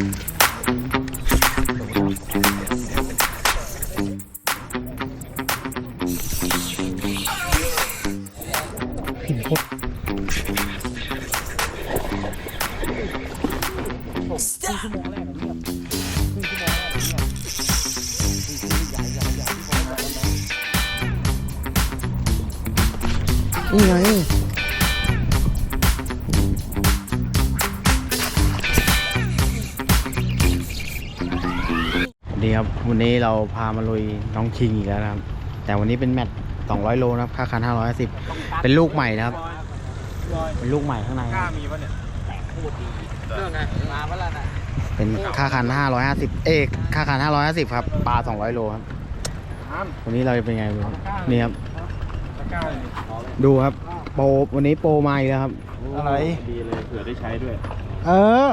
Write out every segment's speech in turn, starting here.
Mm-hmm. นนี้เราพามาลุยน้องชิงอีกแล้วนะครับ แต่วันนี้เป็นแมตช์200 โลนะครับ ค่าคัน550 เป็นลูกใหม่นะครับ เป็นลูกใหม่ข้างในกล้ามีปะเนี่ยเรื่องไงมาเมื่อไหร่น่ะเป็นค่าคัน550 เอกค่าคัน550 ครับ ปลา 200 โลครับ วันนี้เราจะเป็นไงดูนี่ครับตะกร้าเลยดูครับ โปรวันนี้โปรมาอีกแล้วครับ อะไร ดีเลย เผื่อได้ใช้ด้วย เออ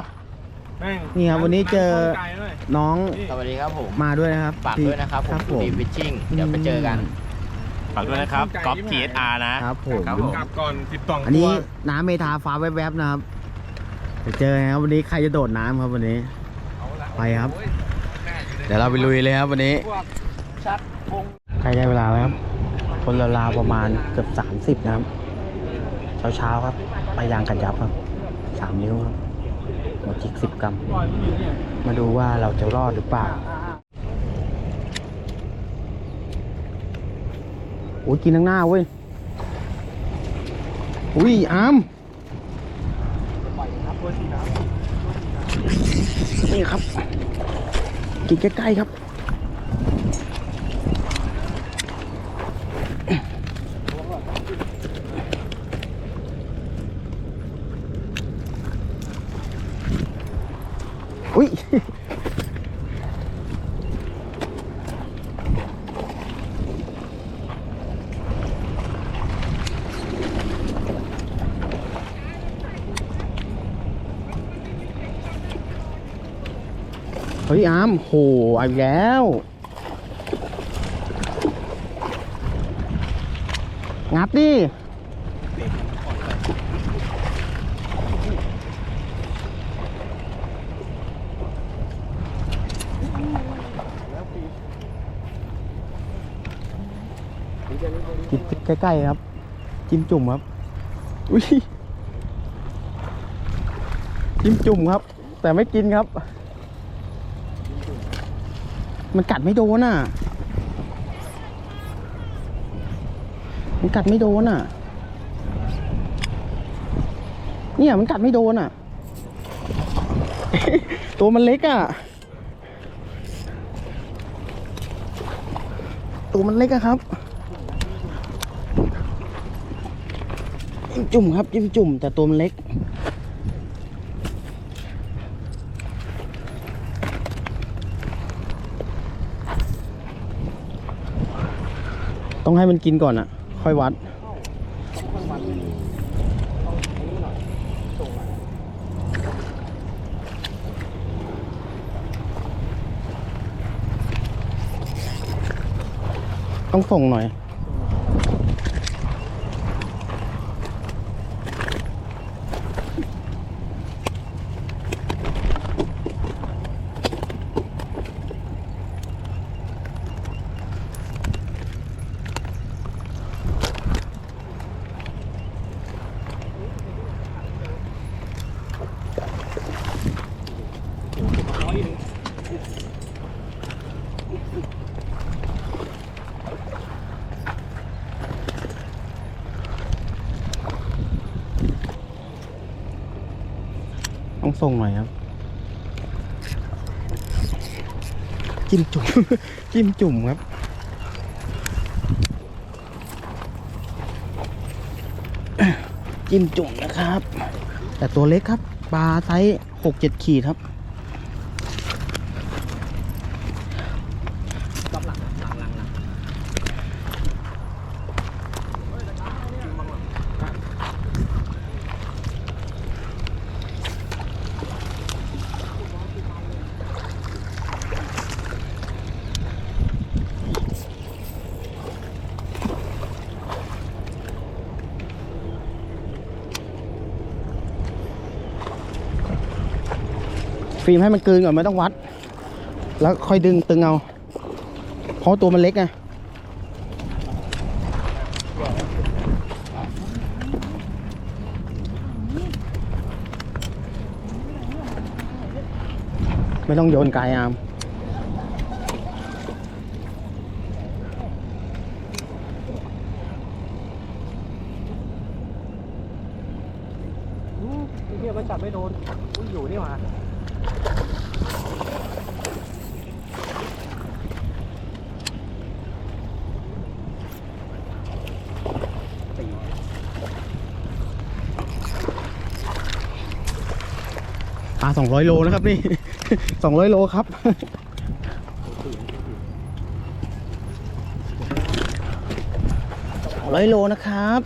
แม่งนี่ครับวันนี้เจอ ไกลด้วย น้องสวัสดีครับผม มาด้วยนะครับฝากด้วยนะครับผมครับผมทีมฟิชชิ่ง เดี๋ยวไปเจอกัน ฝากด้วยนะครับก๊อฟ TSR นะ ครับผม ครับผม กลับก่อน12อันนี้ตัวน้ำเมทาฟ้าแวบๆนะครับไปเจอกันครับวันนี้ใครจะโดดน้ำครับวันนี้ไปครับเดี๋ยวเราไปลุยเลยครับวันนี้ชักพง ใกล้ได้เวลาแล้วครับ คนละลาวๆประมาณเกือบสามสิบนะครับ เช้าๆครับ ไปยางกันยับครับ สามนิ้วครับ หัวจิกสิบกรัม มาดูว่าเราจะรอดหรือเปล่าโอ้ยกินทั้งหน้าเว้ย อุ้ยอามนี่ครับ กินใกล้ๆครับ อุ้ยเฮ้ยอามโหเอาอีกแล้ว งับดิ กิน ใกล้ๆครับ จิ้มจุ่มครับ อุ้ยจิ้มจุ่มครับ แต่ไม่กินครับ มันกัดไม่โดนอะ มันกัดไม่โดนอะ เนี่ยมันกัดไม่โดนอะ ตัวมันเล็กอะ ตัวมันเล็กอะครับ จิ้มจุ่มครับจิ้มจุ่มแต่ตัวมันเล็ก ต้องให้มันกินก่อนอะค่อยวัดต้องส่งหน่อย ส่งหน่อยครับ จิ้มจุ่ม จิ้มจุ่มครับ จิ้มจุ่มนะครับ แต่ตัวเล็กครับ ปลาไซส์หกเจ็ดขีดครับ ฟิล์มให้มันกลืนก่อนไม่ต้องวัด แล้วค่อยดึงตึงเอา เพราะตัวมันเล็กไงไม่ต้องโยนไกลอามเฮียมันจับไม่โดนอุ้ยอยู่นี่หว่า ปลาสองร้อยโลนะครับนี่สองร้อยโลครับสองร้อยโลนะครับ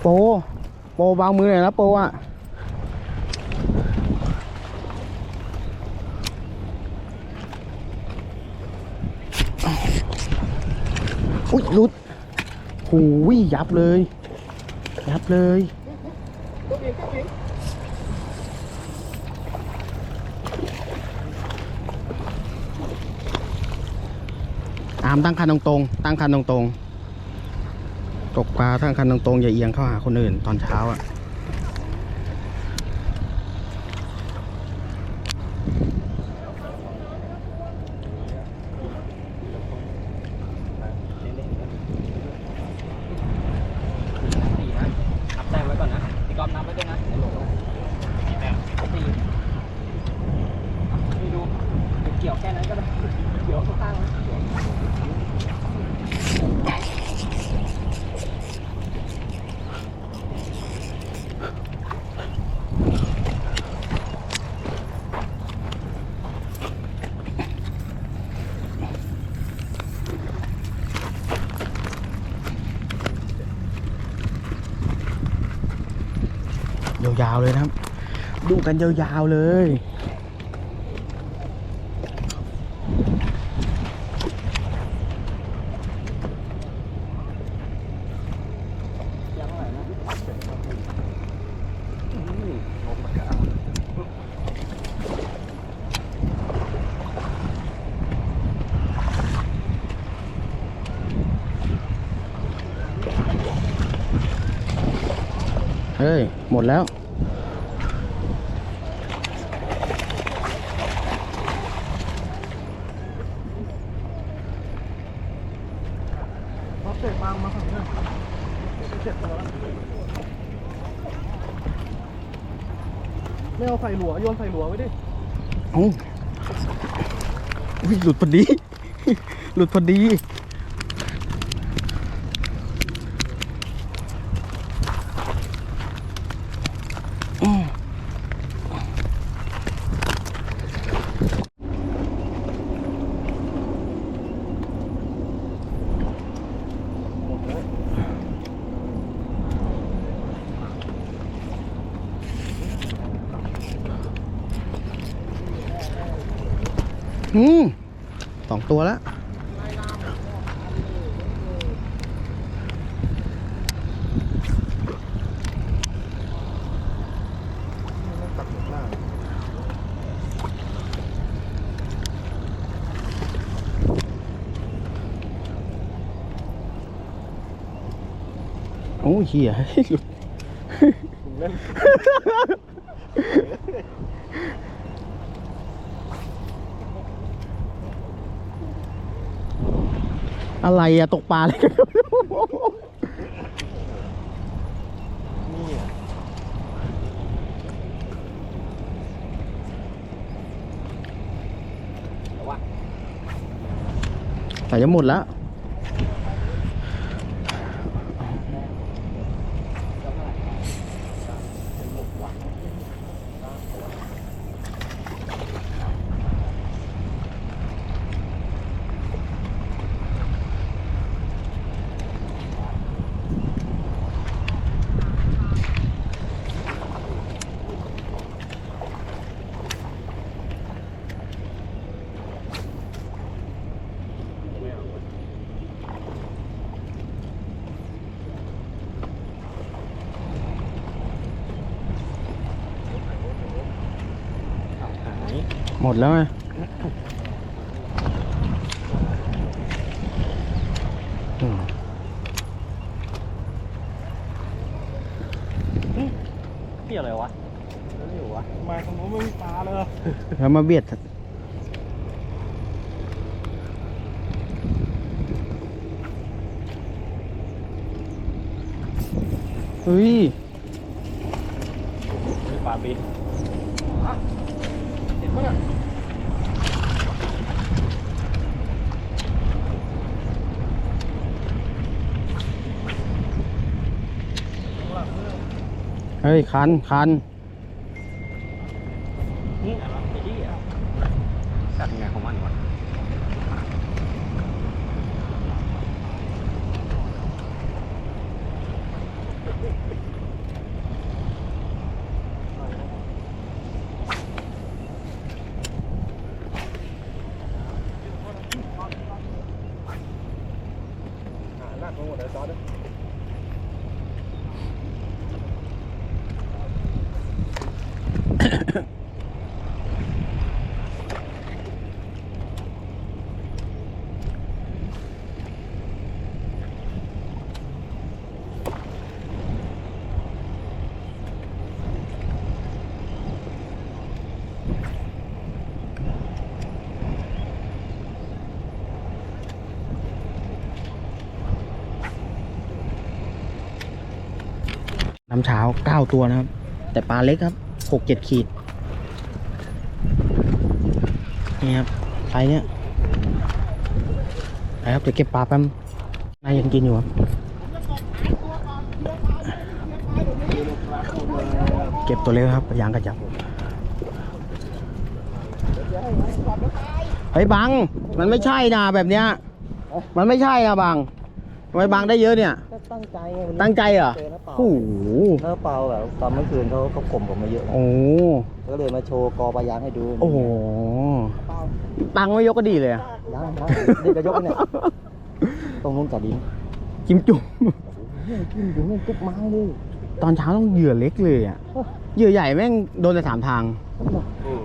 โป ปเบามือหน่อยนะโปอะอุ้ยลุดหูยยับเลย ยับเลยอามตั้งคันตรงๆ ตั้งคันตรงๆ ตกปลาตั้งคันตรงๆอย่าเอียงเข้าหาคนอื่นตอนเช้าอะสี่นะนับแต้มไว้ก่อนนะพี่ก๊อฟนับไว้ด้วยนะเดี๋ยวหลงสี่แต้มสี่นี่ดูเกี่ยวแค่นั้นก็ได้เกี่ยวข้างๆนะเกี่ยว ยาวๆเลยนะครับ ดู กันยาวๆเลย เฮ้ย หมดแล้ว เตะปางมาฝั่งนี้เจ็บตัวแล้วไม่เอาใส่หลัว โยนใส่หลัวไว้ดิเอ้าอุ๊ยหลุดพอดี หลุดพอดี อืมสองตัวแล้วโอ้ยเหี้ยหลุด เล่น อะไรอะตกปลาเลยสาแต่จะหมดแล้ว ไหมดแล้วไงอืมพี่อะไรวะนั่นอยู่วะมาตรงนู้นไม่มีปลาเลยแล้วมาเบียดเฮ้ย มีปลาบิน เห็นปะเนี่ยข้างหลังเนี่ย เฮ้ยคันคัน นี่อะไรไอ้ที่อะกัดไงของมันวะ หาหนักไปหมดเลยจอร์ด น้ำ เช้าเก้าตัวนะครับ แต่ปลาเล็กครับหกเจ็ดขีด นี่ครับไซส์เนี้ยไปครับเดี๋ยวเก็บปลาแป๊บนายยังกินอยู่ครับ เก็บตัวเล็กครับยางกระจับ เฮ้ยบัง มันไม่ใช่นะแบบเนี้ย มันไม่ใช่นะบัง ทำไมบังได้เยอะเนี่ย ก็ตั้งใจไงวันนี้ตั้งใจเหรอ เจอน้าเปาโอ้โหน้าเปาแบบตอนเมื่อคืนเขาเขาข่มผมมาเยอะนะโอ้โหก็เลยมาโชว์กอปลายางให้ดูโอ้โหตังค์ไม่ยกก็ดีเลยอะยังยังเด็กจะยกเนี่ยตรงนู้นกับดินจิ้มจุ่มเนี่ยกินอยู่เนี่ยจุกไม้เลยตอนเช้าต้องเหยื่อเล็กเลยอะเหยื่อใหญ่แม่งโดนแต่สามทาง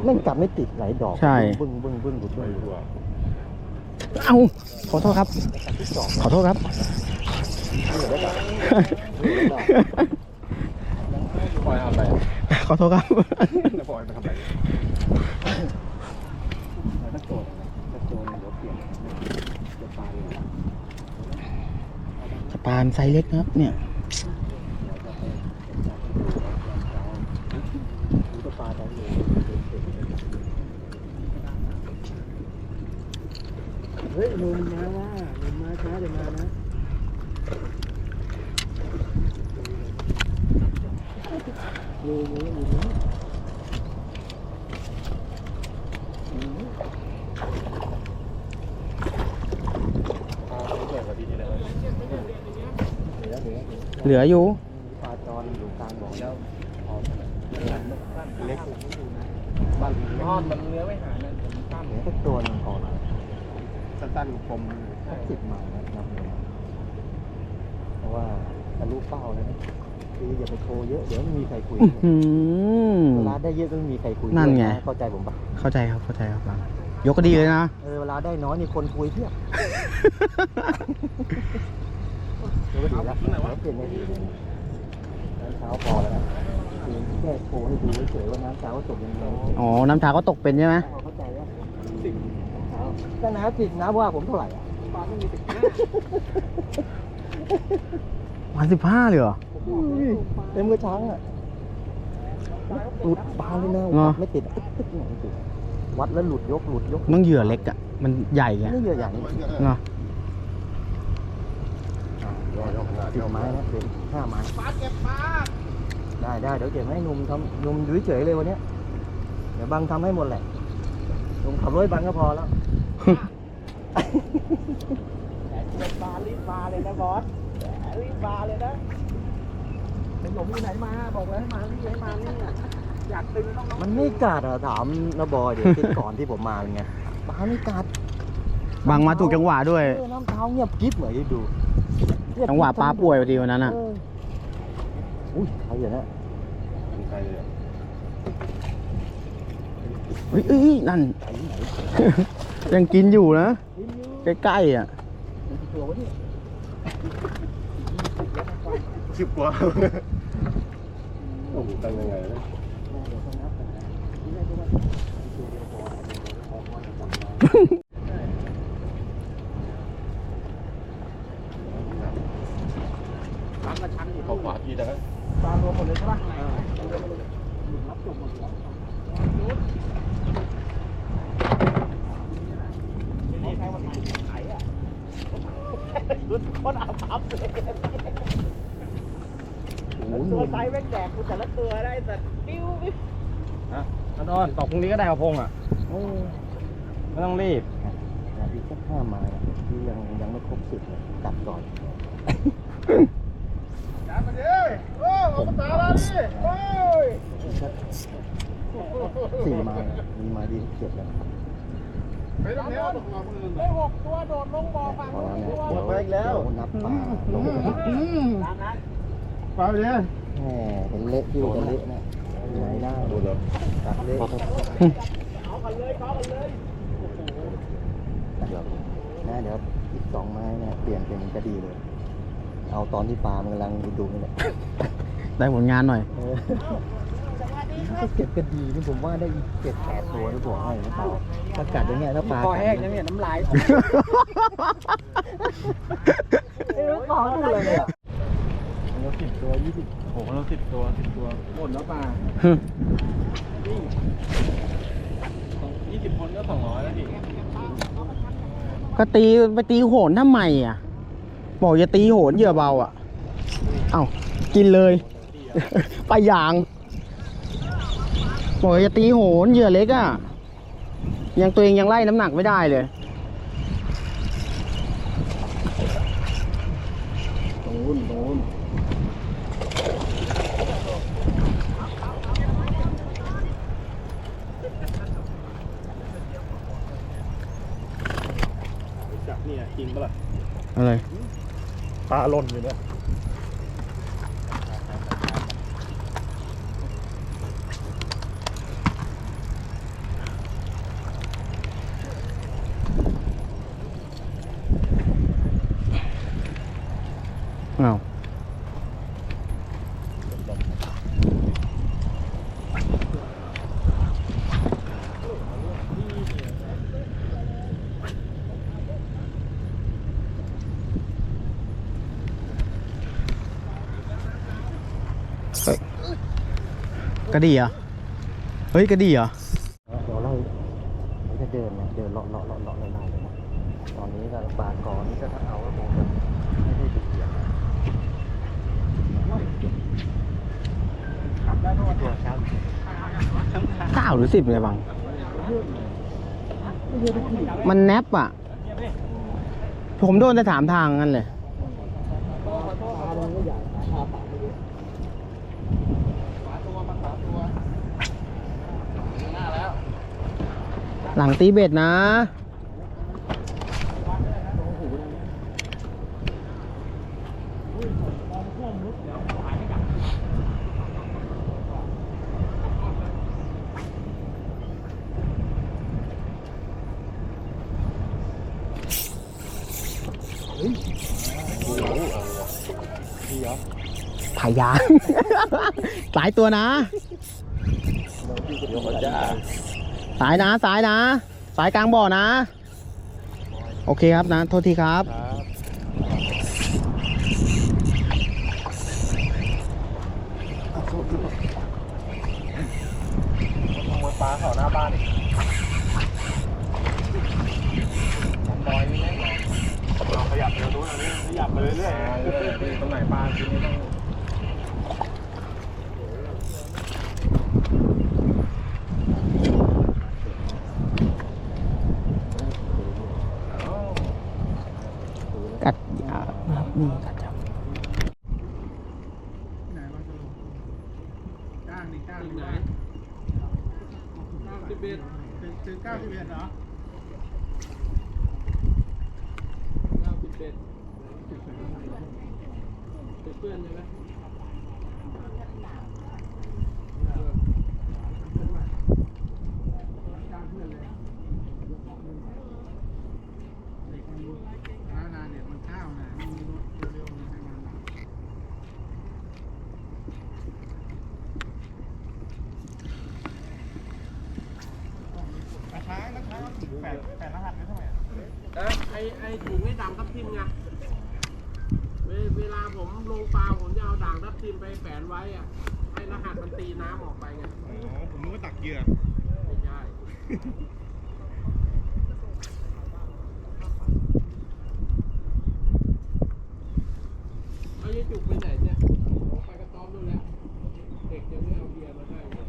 แม่งกัดไม่ติดไหลายดอกใช่ บึ้งบึ้งบึ้งบึ้งบึ้ง เอ้าขอโทษครับ ขอโทษครับ ปล่อยทำไรขอโทษครับจะปล่อยไปทำไรถ้าโจรถ้าโจรเดี๋ยวเปลี่ยนเดี๋ยวปลาจะปาไซส์เล็กนะครับเนี่ย ก็ปลาได้อยู่ เฮ้ ยลุงมาว่าลุงมาช้าเดี๋ยวมานะลุงลุงลุงเหลืออยู่ปลาจอนอยู่กลางบ่อแล้วเล็กบ้านอ๋อมันเนื้อไม่หายนะผมตั้มเหลือสักตัวหนึงก่อน สั้นๆคมสักสิบมานะครับเพราะว่าทะลุเป้าแล้วนะคืออย่าไปโชว์เยอะเดี๋ยวไม่มีใครคุยอื้อหือ เวลาได้เยอะก็ไม่มีใครคุยนั่นไงด้วยะเข้าใจผมปะเข้าใจครับเข้าใจครับบังยกก็ดีเลยนะ เออเวลาได้น้อยนี่คนคุยเพียบเดี๋ยวก็ดีแล้วเดี๋ยวเปลี่ยนไม่ดีเลยน้ำเช้าพอแล้วนะคือแค่โชว์ให้ดูเฉยๆว่าน้ำเช้าตกยังไง อ๋อ น้ำชาก็ตกเป็นใช่ไหม เข้าใจแล้วสิบ ถ้าน้ำสิบน้ำว่าผมเท่าไหร่อะปลาไม่มีติดหน้าวันสิบห้าเลยเหรอเต็มกระชังอะหลุดปลาเลยนะเหรอไม่ติดตึ๊กตึ๊กไม่ติดวัดแล้วหลุดยกหลุดยกต้องเหยื่อเล็กอะ มันใหญ่ไงนี่เยอะอย่างนี้เนาะสิบไม้นะเป็นห้าไม้ปลาเก็บปลาได้ได้เดี๋ยวเก็บให้หนุ่มทำหนุ่มอยู่เฉยๆเลยวันเนี้ยเดี๋ยวบังทำให้หมดแหละหนุ่มขับรถให้บังก็พอแล้ว ปลารีบปลาเลยนะบอสรีบปลาเลยนะเป็นหลงที่ไหนมาบอกเลยให้มารีบให้มานี่อยากตึงต้องมันไม่กัดอะถามนะบอยเดี๋ยวติดก่อนที่ผมมาเป็นไงปลาไม่กัดบังมาถูกจังหวะด้วย เออน้ำเท้าเงียบกิ๊บเหมือนที่ดูเงียบจังหวะกิ๊บปลาป่วยพอดีวันนั้นอะ เอออุ้ยใครอย่างนี้นเฮ้ยเอ้ยนั่น ยังกินอยู่นะ ใกล้ๆอะตัววะเนี่ยสิบกว่าโอ้โหตั้งยังไงนะเขาขวาทีนะปลารวมหมดเลยใช่ปะรับจบหมดแล้วนี่ใครวันนี้ขายอะ รุดคนอาภัพเลยตัวไซส์แม่งแดกกูแต่ละตัวได้แต่ปิ้วปิ้วอะนดอนตกพรุ่งนี้ก็ได้กระพงอะไม่ต้องรีบอีกสักห้าไม้ที่ยังยังไม่ครบสิบเลยตัดก่อนจานมาดิโอ้ออกตาแล้วดิโอ้ยสี่ไม้มีไม้ดีเจ็ดแล้ว ไปตรงนี้ตกลงมือไอ้หกตัวโดดลงบ่อฝั่งพอนู้นแล้วตัวเนี่ยเดี๋ยวนับปลาลงไปนะตามนั้นไปเลยแหมเห็นเละที่จะเละนะไหนได้ตัดเละครับเอากันเลยเอากันเลยเดี๋ยวนะเดี๋ยวอีกสองไม้เนี่ยเปลี่ยนเป็นกระดีเลย เอาตอนที่ปลามันกำลังดูๆนี่แหละได้ผลงานหน่อย เออถ้าเก็บกระดีนี่ผมว่าได้อีกเจ็ดแปดตัวนะบอกให้นะเปล่าถ้ากัดอย่างเงี้ยถ้าปลาคอแห้งกันะดเนี่ยน้ำลายเออขอดูเลยเนี่ยเราสิบตัวยี่สิบโอ้โหเราสิบตัวสิบตัวหมดแล้วป่ายี่สิบคนก็สองร้อยแล้วดิก็ตีไปตีโหนทำไมอะ บอกอย่าตีโหนเหยื่อเบาอะ เอ้ากินเลยไปลายาง บอกอย่าตีโหนเหยื่อเล็กอะ ยังตัวเองยังไล่น้ำหนักไม่ได้เลยโดนโดนจับเนี่ยจริงปะล่ะอะไร ปลาหล่นอยู่เนี่ย ระดี่เหรอ เฮ้ยกระดี่เหรอ เดี๋ยวเราเราจะเดินนะเดินเลาะเลาะเลาะเลาะเลาะเลยนะตอนนี้ก็ปลาก่อนนี่ก็ถ้าเอาก็คงจะไม่ได้ดุเดือดนะตัวเช้าเก้าหรือสิบเลยบัง มันแนบอะ ผมโดนแต่ถามทางงั้นเลย หลังตีเบ็ดนะพายางสายตัวนะ สายนะสายนะ สายกลางบ่อนะ โอเคครับนะโทษทีครับขโมยปลาเขาหน้าบ้านอีกน้อยนี่แน่นอนเราขยับเร็วนู้นอันนี้ขยับไปเรื่อยๆตรงไหนปลาทีนี้ต้อง กัดยาครับ นี่กัดยาไหนวะจะลงก้างดิก้างดิไหนเก้าสิบเอ็ดถึงเก้าสิบเอ็ดเหรอเก้าสิบเอ็ดเป็นเพื่อนใช่ไหม แปดแปดรหัสไม่เท่าไหร่ เออไอไอถุงไอ้ด่างทับทิมไงเวเวลาผมลงปลาผมจะเอาด่างทับทิมไปแฝนไว้อะให้รหัสมันตีน้ำออกไปไง อ๋อ ผมนึกว่าตัก เหยื่อไม่ใช่ เอายายจุกไปไหนเนี่ยไปกระต๊อบนู่นแล้ว เด็กยังไม่เอาเบียร์มาให้เลย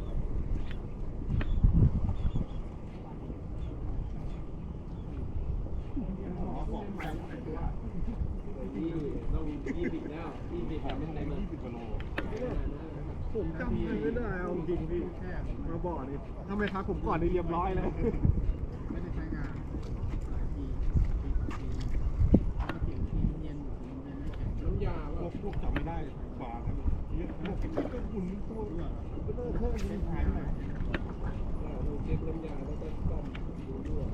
นี่ต้องยี่สิบแล้วยี่สิบแบบไม่ได้มา ผมจำไม่ได้เอาจริงพี่แค่มาบ่อนี่ถ้าไม่ทักผมก่อ นี่เรียบร้อยเลย ไม่ได้ใช้งานน้ำยาพวว่ะกพวกจับไม่ได้บาครับเยอะพวกก็อุ่นตัวเลิกเลิกเลิกหายไปเราเช็คน้ำยาแล้วก็ต้มดูด้วย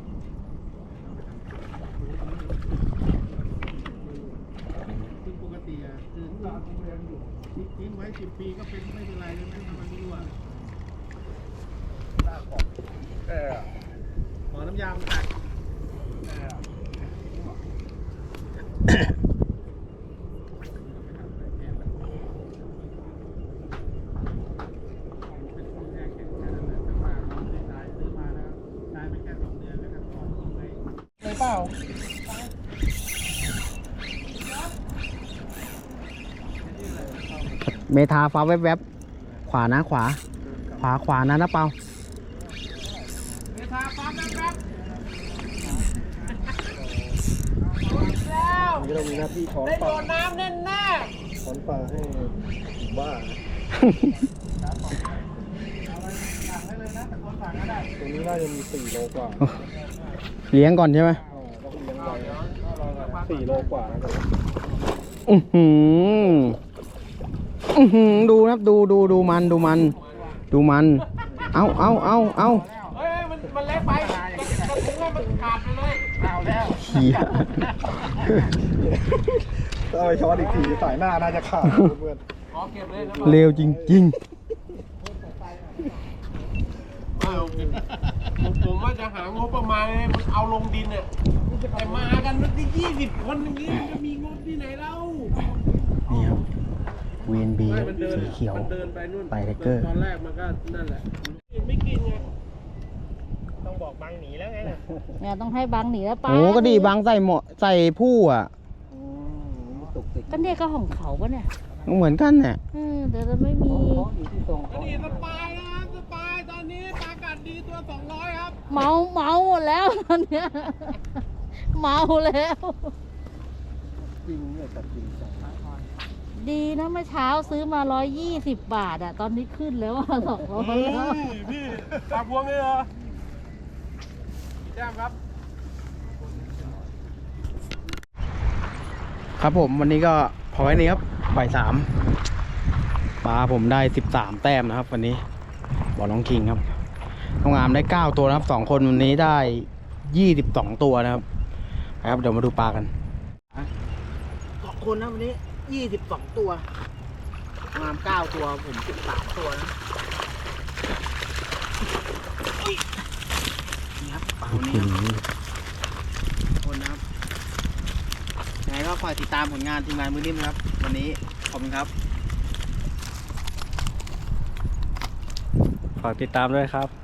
ซึ่งปกติอะคือร้านผมเรียนอยู่ทิ้งไว้สิบปีก็เป็นไม่เป็นไรเลยไม่ทำอะไรไม่รู้อะเออขอน้ำยามาตักเลยเปล่าเมทาฟ้าแวบๆ ขวานะขวา ขวาขวานะนะเปา เมทาปั๊มนะครับนี่เรามีหน้าที่ถอนได้ปโดลานน้ำแน่แน่ถอนปลาให้บ้าตรงนี้น่าจะมีสี่โลกว่าเลี้ยงก่อนใช่ไหมต้องเลี้ยงไว้สี่โลกว่านะอือหืออือหือดูนะครับดูดูดูมันดูมัน ดูมัน เอาเอาเอาเอา เฮ้ยมันมันเล็กไปกระทุ้งให้มันขาดไปเลยเอา แล้วเหี้ยถ้าเอาไปช้อนอีกทีสายหน้าน่าจะขาดเพื่อนขอเก็บเลยนะเร็วจริง เออผมผมว่าจะหางบประมาณให้มันเอาลงดินเนี่ยแต่มากันมันที่ยี่สิบคนอย่างนี้มันจะมีงบที่ไหนเล่าๆ นี่ครับ VNB ไม่มันเดินสีเขียว มันเดินไปนู่นไปไทเกอร์ ตอนแรกมันก็นั่นแหละกินไม่กินไงต้อง บอกบังหนีแล้วไงเนี่ยต้องให้บังหนีแล้วป้าโอ้ก็ดีบางใส่หมอใส่ผู้อะตุกติกก็เนี่ยก็ของเขาปะเนี่ยเหมือนกันเนี่ยเออเดี๋ยวจะไม่มีอยู่ที่ตรงก็ดีสปายนะครับสปายตอนนี้ปลากัดดีตัวสองร้อยครับเมาเมาหมดแล้วตอนเนี้ยเมาแล้วจริงเนี่ยตัดจริงจังดีนะเมื่อเช้าซื้อมาร้อยยี่สิบบาทอะตอนนี้ขึ้นแล้วอะสองร้อยแล้วพี่ปลาพวงเลยเหรอ แจ้มครับ ครับผมวันนี้ก็พอไว้นี้ครับบ่ายสามปลาผมได้สิบสามแต้มนะครับ วันนี้บอลน้องคิงครับน้องอามได้เก้าตัวนะครับสองคนวันนี้ได้ยี่สิบสองตัวนะครับไปครับ เดี๋ยวมาดูปลากันสองคนนะวันนี้ยี่สิบสองตัวงามเก้าตัวผมสิบสามตัวนะ นี่ครับปลาวันนี้ครับคนนะครับยังไงก็คอยติดตามผลงานทีมงานมือนิ่มนะครับ วันนี้ขอบคุณครับ ฝากติดตามด้วยครับ